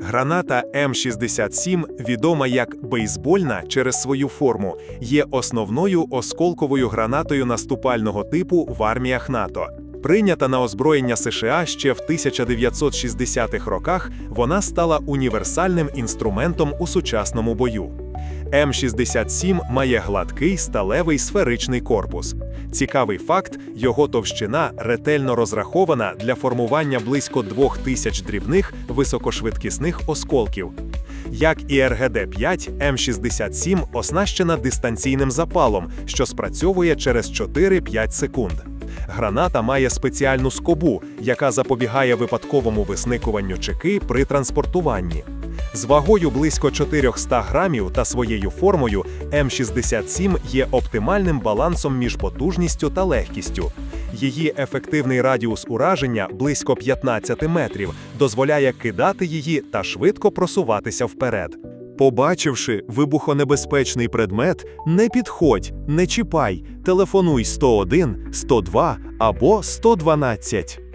Граната М67, відома як бейсбольна через свою форму, є основною осколковою гранатою наступального типу в арміях НАТО. Прийнята на озброєння США ще в 1960-х роках, вона стала універсальним інструментом у сучасному бою. М67 має гладкий сталевий сферичний корпус. Цікавий факт: його товщина ретельно розрахована для формування близько 2000 дрібних високошвидкісних осколків. Як і РГД-5, М67 оснащена дистанційним запалом, що спрацьовує через 4-5 секунд. Граната має спеціальну скобу, яка запобігає випадковому висникуванню чеки при транспортуванні. З вагою близько 400 грамів та своєю формою М67 є оптимальним балансом між потужністю та легкістю. Її ефективний радіус ураження близько 15 метрів дозволяє кидати її та швидко просуватися вперед. Побачивши вибухонебезпечний предмет, не підходь, не чіпай, телефонуй 101, 102 або 112.